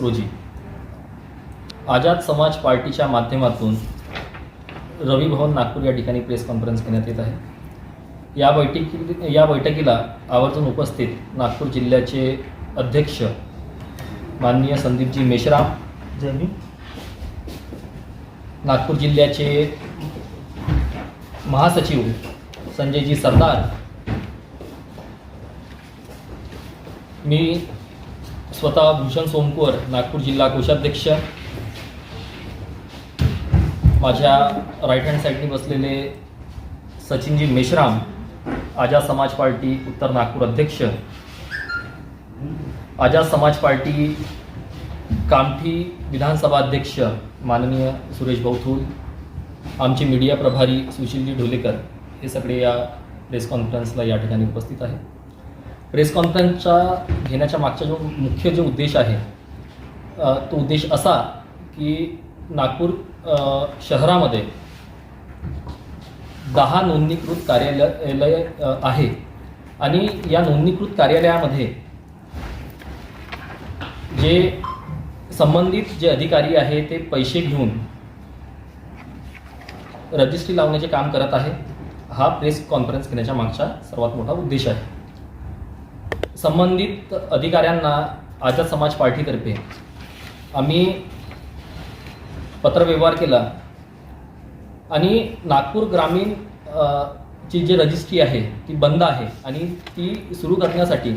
रोजी. आझाद समाज पार्टीच्या माध्यमातून रवी भवन नागपूर या ठिकाणी प्रेस कॉन्फरन्स घेण्यात येत आहे. या बैठकी या बैठकीला आवर्जून उपस्थित नागपूर जिल्ह्याचे अध्यक्ष माननीय संदीपजी मेश्राम नागपूर जिल्ह्याचे महासचिव संजयजी सरदार. मी स्वतः भूषण सोमकुवर नागपूर जिल्हा कोषाध्यक्ष. माझ्या राईट हँड साईडनी बसलेले सचिनजी मेश्राम आजा समाज पार्टी उत्तर नागपूर अध्यक्ष. आजा समाज पार्टी कामठी विधानसभा अध्यक्ष. माननीय सुरेश भाऊ आमचे मीडिया प्रभारी सुशीलजी ढोलेकर हे सगळे या प्रेस कॉन्फरन्सला या ठिकाणी उपस्थित आहे प्रेस कॉन्फरन्सच्या घेण्याच्या मागचा जो मुख्य जो उद्देश आहे तो उद्देश असा की नागपूर शहरामध्ये दहा नोंदणीकृत कार्यालय आहे आणि या नोंदणीकृत कार्यालयामध्ये जे संबंधित जे अधिकारी आहे ते पैसे घेऊन रजिस्ट्री लावण्याचे काम करत आहे. हा प्रेस कॉन्फरन्स घेण्याच्या मागचा सर्वात मोठा उद्देश आहे. संबंधित अधिकाऱ्यांना आझाद समाज पार्टीतर्फे आम्ही पत्रव्यवहार केला आणि नागपूर ग्रामीण ची जी रजिस्ट्री आहे ती बंद आहे आणि ती सुरू करण्यासाठी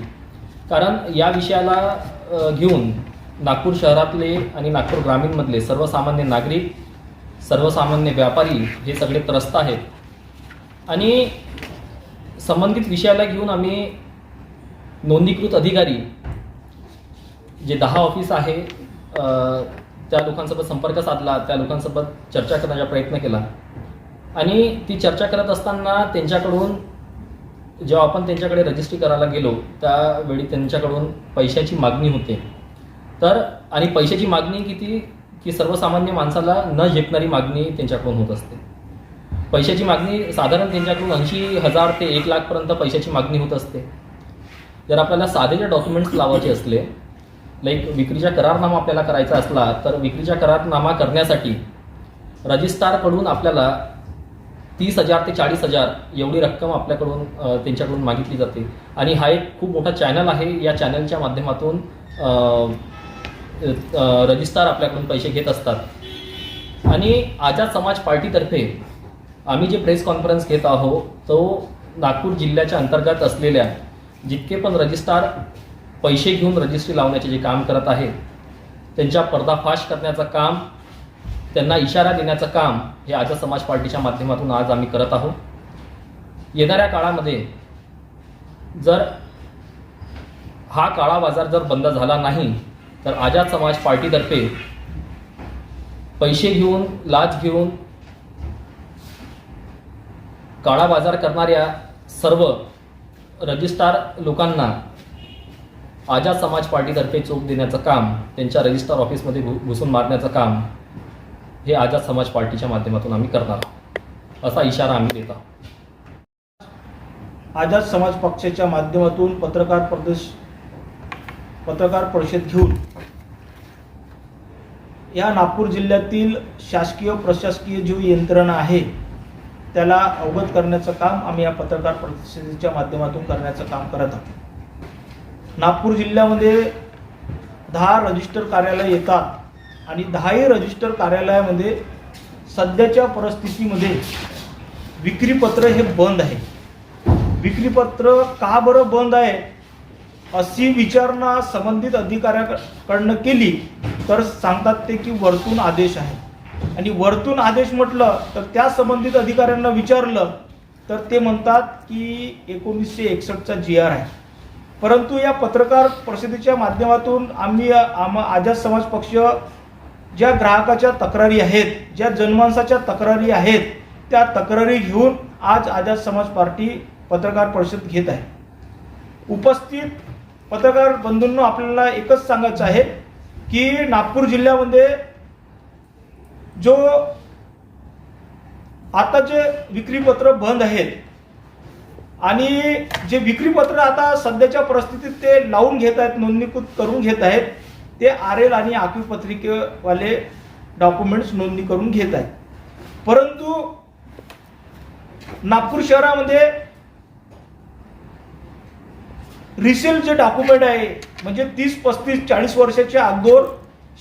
कारण या विषयाला घेऊन नागपूर शहरातले आणि नागपूर ग्रामीणमधले सर्वसामान्य नागरिक सर्वसामान्य व्यापारी हे सगळे त्रस्त आहेत. आणि संबंधित विषयाला घेऊन आम्ही नोंदणीकृत अधिकारी जे दहा ऑफिस आहे त्या लोकांसोबत संपर्क साधला त्या लोकांसोबत चर्चा करण्याचा प्रयत्न केला. आणि ती चर्चा करत असताना त्यांच्याकडून जेव्हा आपण त्यांच्याकडे रजिस्ट्री करायला गेलो त्यावेळी त्यांच्याकडून पैशाची मागणी होते. तर आणि पैशाची मागणी किती? की सर्वसामान्य माणसाला न झेपणारी मागणी त्यांच्याकडून होत असते. पैशाची मागणी साधारण त्यांच्याकडून ऐंशी हजार ते एक लाखपर्यंत पैशाची मागणी होत असते. जर आपल्याला साधे जे डॉक्युमेंट्स लावायचे असले लाईक विक्रीचा करारनामा आपल्याला करायचा असला तर विक्रीचा करारनामा करण्यासाठी रजिस्ट्रारकडून आपल्याला तीस हजार ते चाळीस हजार एवढी रक्कम आपल्याकडून त्यांच्याकडून मागितली जाते. आणि हा एक खूप मोठा चॅनल आहे. या चॅनलच्या माध्यमातून रजिस्ट्रार आपल्याकडून पैसे घेत असतात. आणि आझाद समाज पार्टीतर्फे आम्ही जे प्रेस कॉन्फरन्स घेत आहोत तो नागपूर जिल्ह्याच्या अंतर्गत असलेल्या जितके पण रजिस्ट्रार पैसे घेऊन रजिस्ट्री लावण्याचे जे काम करत आहे त्यांच्या पर्दाफाश करण्याचं काम त्यांना इशारा देण्याचं काम हे आझाद समाज पार्टीच्या माध्यमातून आज आम्ही करत आहोत. येणाऱ्या काळामध्ये जर हा काळा बाजार जर बंद झाला नाही तर आझाद समाज पार्टीतर्फे पैसे घेऊन लाच घेऊन काळा बाजार करणाऱ्या सर्व रजिस्ट्रार लोकांना आझाद समाज पार्टीतर्फे चोप देण्याचं काम त्यांच्या रजिस्ट्रार ऑफिसमध्ये घु घुसून मारण्याचं काम हे आझाद समाज पार्टीच्या माध्यमातून आम्ही करणार आहोत. असा इशारा आम्ही देत आहोत. आझाद समाज पक्षाच्या माध्यमातून पत्रकार प्रदेश पत्रकार परिषद घेऊन या नागपूर जिल्ह्यातील शासकीय प्रशासकीय जी यंत्रणा आहे त्याला अवगत करण्याचं काम आम्ही या पत्रकार परिषदेच्या माध्यमातून करण्याचं काम करत आहोत. नागपूर जिल्ह्यामध्ये दहा रजिस्टर कार्यालय येतात आणि दहाही रजिस्टर कार्यालयामध्ये सध्याच्या परिस्थितीमध्ये विक्रीपत्र हे बंद आहे. विक्रीपत्र का बरं बंद आहे? अशी विचारणा संबंधित अधिकाऱ्याकडनं केली तर सांगतात ते की वरतून आदेश आहे. आणि वरतून आदेश म्हटलं तर त्या संबंधित अधिकाऱ्यांना विचारलं तर ते म्हणतात की एकोणीसशे एकसष्टचा जी आर आहे. परंतु या पत्रकार परिषदेच्या माध्यमातून आम्ही आम आझाद समाज पक्ष ज्या ग्राहकाच्या तक्रारी आहेत ज्या जनमानसाच्या तक्रारी आहेत त्या तक्रारी घेऊन आज आझाद समाज पार्टी पत्रकार परिषद घेत आहे. उपस्थित पत्रकार बंधूंनो आपल्याला एकच सांगायचं आहे की नागपूर जिल्ह्यामध्ये जो आता जे विक्रीपत्र बंद आहेत आणि जे विक्रीपत्र आता सध्याच्या परिस्थितीत ते लावून घेत आहेत नोंदणीकृत करून घेत आहेत ते आर एल आणि आखीव पत्रिकेवाले डॉक्युमेंट्स नोंदणी करून घेत आहेत. परंतु नागपूर शहरामध्ये रिसेल जे डॉक्युमेंट आहे म्हणजे तीस पस्तीस चाळीस वर्षाच्या अगोदर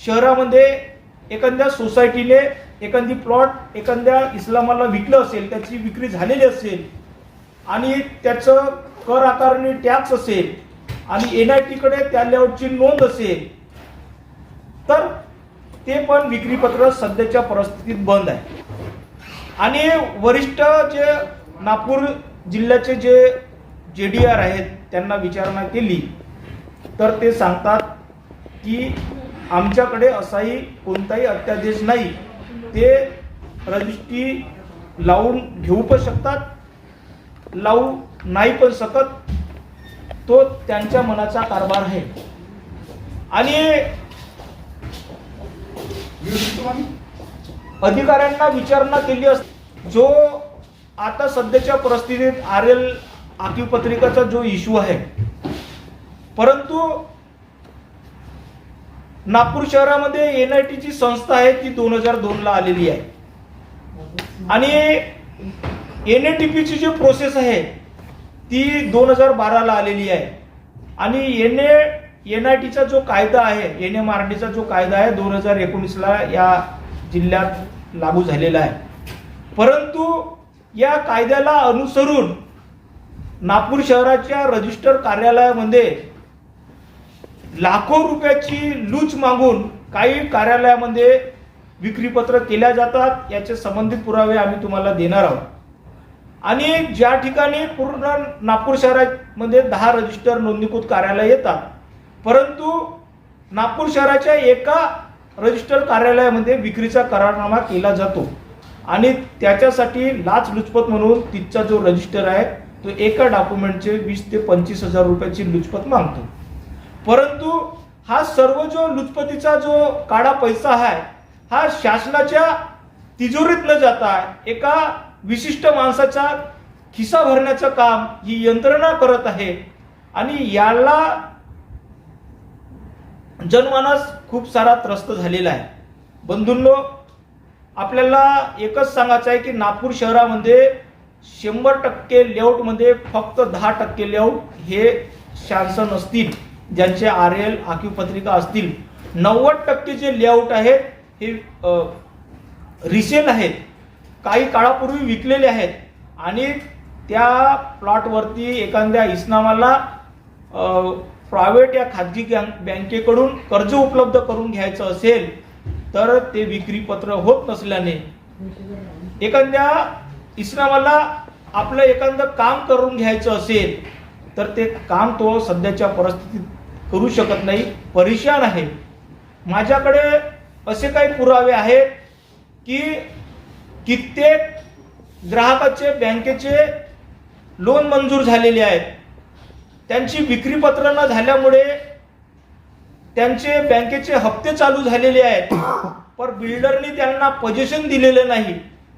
शहरामध्ये एखाद्या सोसायटीने एखादी प्लॉट एखाद्या इस्लामाला विकलं असेल त्याची विक्री झालेली असेल आणि त्याचं कर आकारणी टॅक्स असेल आणि एन आय टीकडे त्या लेआउटची नोंद असेल तर ते पण विक्रीपत्र सध्याच्या परिस्थितीत बंद आहे. आणि वरिष्ठ जे नागपूर जिल्ह्याचे जे जे डी आर आहेत त्यांना विचारणा केली. तर ते सांगतात की आमच्याकडे असाही कोणताही अत्यादेश नाही. ते रजिस्ट्री लावून घेऊ पण शकतात लावू नाही पण शकत. तो त्यांच्या मनाचा कारभार आहे. आणि अधिकाऱ्यांना विचारणा केली अस जो आता सध्याच्या परिस्थितीत आर एल आखीव पत्रिकाचा जो इश्यू आहे परंतु नागपूर शहरामध्ये एन आय टीची संस्था आहे ती दोन हजार दोनला आलेली आहे. आणि एन ए टी पीची जी प्रोसेस आहे ती दोन हजार बाराला आलेली आहे. आणि एन ए एन आय टीचा जो कायदा आहे एन एम आर टीचा जो कायदा आहे दोन हजार एकोणीसला या जिल्ह्यात लागू झालेला आहे. परंतु या कायद्याला अनुसरून नागपूर शहराच्या रजिस्टर कार्यालयामध्ये लाखो रुपयाची लूच मागून काही कार्यालयामध्ये विक्रीपत्र केल्या जातात याचे संबंधित पुरावे आम्ही तुम्हाला देणार आहोत. आणि ज्या ठिकाणी पूर्ण नागपूर शहरामध्ये दहा रजिस्टर नोंदणीकृत कार्यालय येतात परंतु नागपूर शहराच्या एका रजिस्टर कार्यालयामध्ये विक्रीचा करारनामा केला जातो. आणि त्याच्यासाठी लाच लुचपत म्हणून तिथचा जो रजिस्टर आहे तो एका डॉक्युमेंटचे वीस ते पंचवीस हजार रुपयाची लुचपत मागतो. परंतु हा सर्व जो लुचपतीचा जो काळा पैसा आहे हा शासनाच्या तिजोरीत न जाता एका विशिष्ट माणसाचा खिसा भरण्याचं काम ही यंत्रणा करत आहे. आणि याला जनमानस खूप सारा त्रस्त झालेला आहे. बंधूंनो आपल्याला एकच सांगायचं आहे की नागपूर शहरामध्ये शंभर टक्के लेआउटमध्ये फक्त दहा टक्के लेआउट हे शासन असतील. ज्यांचे आर एल आखीव पत्रिका असतील नव्वद टक्के जे लेआउट आहेत हे रिसेल आहेत काही काळापूर्वी विकलेले आहेत. आणि त्या प्लॉटवरती एखाद्या इस्लामाला प्रायव्हेट या खाजगी बँकेकडून कर्ज उपलब्ध करून घ्यायचं असेल तर ते विक्रीपत्र होत नसल्याने एखाद्या इस्लामाला आपलं एखादं काम करून घ्यायचं असेल तर ते काम तो सध्याच्या परिस्थितीत करू शकत नाही. परेशान आहे. माझ्याकडे असे काही पुरावे आहेत की कित्येक ग्राहकाचे बँकेचे लोन मंजूर झालेले आहेत. त्यांची विक्रीपत्र न झाल्यामुळे त्यांचे बँकेचे हप्ते चालू झालेले आहेत. पण बिल्डरनी त्यांना पोझिशन दिलेलं नाही.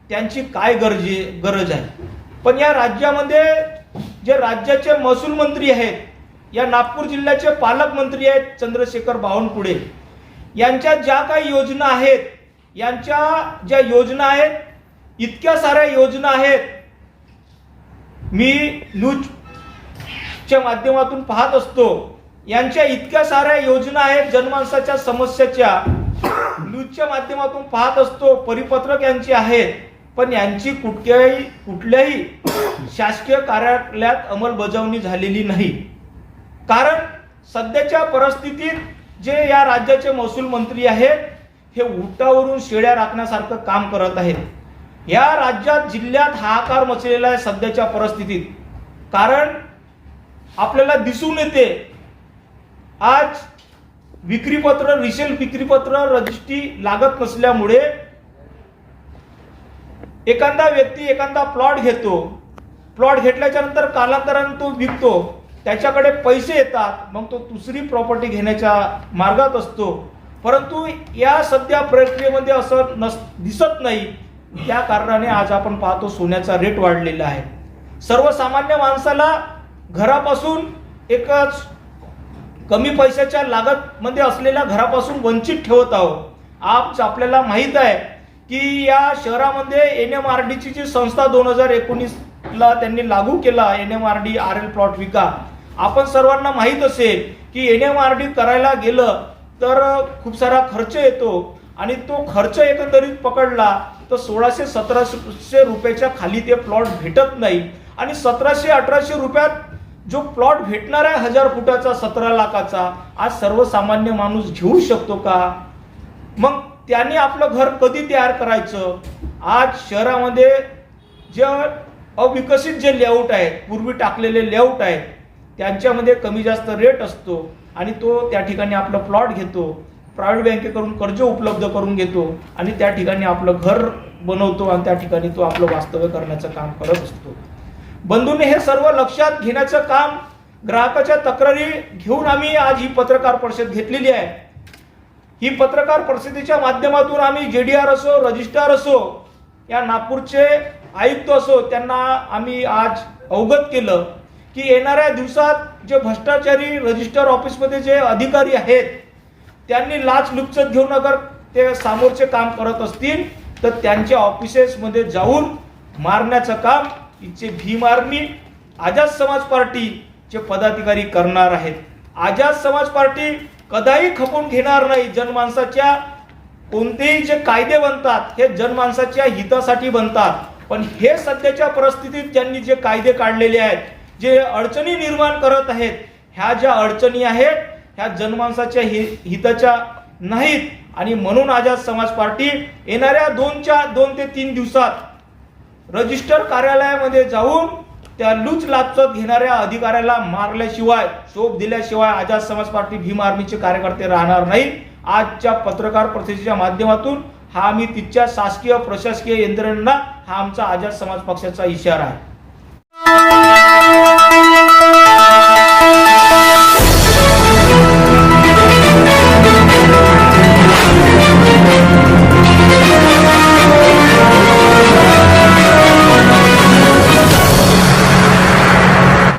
त्यांची काय गरजे गरज आहे? पण या राज्यामध्ये जे राज्याचे महसूल मंत्री आहेत या नागपूर जिल्ह्याचे पालकमंत्री आहेत चंद्रशेखर बावनकुळे. यांच्या ज्या काही योजना आहेत यांच्या ज्या योजना आहेत इतक्या साऱ्या योजना आहेत मी न्यूजच्या माध्यमातून पाहत असतो यांच्या इतक्या साऱ्या योजना आहेत जनमानसाच्या समस्याच्या न्यूजच्या माध्यमातून पाहत असतो परिपत्रक यांचे आहेत. पण यांची कुठल्याही कुठल्याही शासकीय कार्यालयात अंमलबजावणी झालेली नाही. कारण सध्याच्या परिस्थितीत जे या राज्याचे महसूल मंत्री आहेत हे उठावरून शेळ्या राखण्यासारखं काम करत आहेत. या राज्यात जिल्ह्यात हाहाकार मचलेला आहे सध्याच्या परिस्थितीत. कारण आपल्याला दिसून येते आज विक्रीपत्र रिसेल विक्रीपत्र रजिस्ट्री लागत नसल्यामुळे एखादा व्यक्ती एखादा प्लॉट घेतो. प्लॉट घेतल्याच्या नंतर कालांतराने तो विकतो. त्याच्याकडे पैसे येतात मग तो दुसरी प्रॉपर्टी घेण्याच्या मार्गात असतो. परंतु या सध्या प्रक्रियेमध्ये असं नस दिसत नाही. त्या कारणाने आज आपण पाहतो सोन्याचा रेट वाढलेला आहे. सर्वसामान्य माणसाला घरापासून एकच कमी पैशाच्या लागतमध्ये असलेल्या घरापासून वंचित ठेवत आहोत. आज आपल्याला माहीत आहे की या शहरामध्ये एन एम आर डीची जी संस्था दोन हजार एकोणीसला त्यांनी लागू केला N M R D R L plot विका. आपण सर्वांना माहीत असेल की एन एम आर डी करायला गेलं तर खूप सारा खर्च येतो आणि तो खर्च एकंदरीत पकडला तर सोळाशे सतराशे रुपयाच्या खाली ते प्लॉट भेटत नाही. आणि सतराशे अठराशे रुपयात जो प्लॉट भेटणार आहे हजार फुटाचा सतरा लाखाचा आज सर्वसामान्य माणूस घेऊ शकतो का? मग त्यांनी आपलं घर कधी तयार करायचं? आज शहरामध्ये जे अविकसित जे लेआउट आहेत पूर्वी टाकलेले लेआउट आहेत त्यांच्यामध्ये कमी जास्त रेट असतो आणि तो त्या ठिकाणी आपलं प्लॉट घेतो. प्रायव्हेट बँकेकडून कर्ज उपलब्ध करून घेतो आणि त्या ठिकाणी आपलं घर बनवतो आणि त्या ठिकाणी तो आपलं वास्तव्य करण्याचं काम करत असतो. बंधूंनी हे सर्व लक्षात घेण्याचं काम ग्राहकाच्या तक्रारी घेऊन आम्ही आज ही पत्रकार परिषद घेतलेली आहे. ही पत्रकार परिषदेच्या माध्यमातून आम्ही जे डी आर असो रजिस्ट्रार असो या नागपूरचे आयुक्त असो त्यांना आम्ही आज अवगत केलं की येणाऱ्या दिवसात जे भ्रष्टाचारी रजिस्टर ऑफिसमध्ये जे अधिकारी आहेत त्यांनी लाच लुपचत घेऊन अगर ते सामोरचे काम करत असतील तर त्यांच्या ऑफिसेसमध्ये जाऊन मारण्याचं काम इथचे भीम आर्मी आझाद समाज पार्टीचे पदाधिकारी करणार आहेत. आझाद समाज पार्टी कदाही खपून घेणार नाही. जनमानसाच्या कोणतेही जे कायदे बनतात हे जनमानसाच्या हितासाठी बनतात. पण हे सध्याच्या परिस्थितीत ज्यांनी जे कायदे काढलेले आहेत जे अडचणी निर्माण करत आहेत ह्या ज्या अडचणी आहेत ह्या जनमानसाच्या हि हिताच्या नाहीत. आणि म्हणून आझाद समाज पार्टी येणाऱ्या दोनच्या दोन ते तीन दिवसात रजिस्टर कार्यालयामध्ये जाऊन त्या लूच लाचत घेणाऱ्या अधिकाऱ्याला मारल्याशिवाय शोभ दिल्याशिवाय आझाद समाज पार्टी भीम आर्मीचे कार्यकर्ते राहणार नाही. आजच्या पत्रकार परिषदेच्या माध्यमातून हा आम्ही तिथच्या शासकीय प्रशासकीय यंत्रणेला हा आमचा आझाद समाज पक्षाचा इशारा आहे.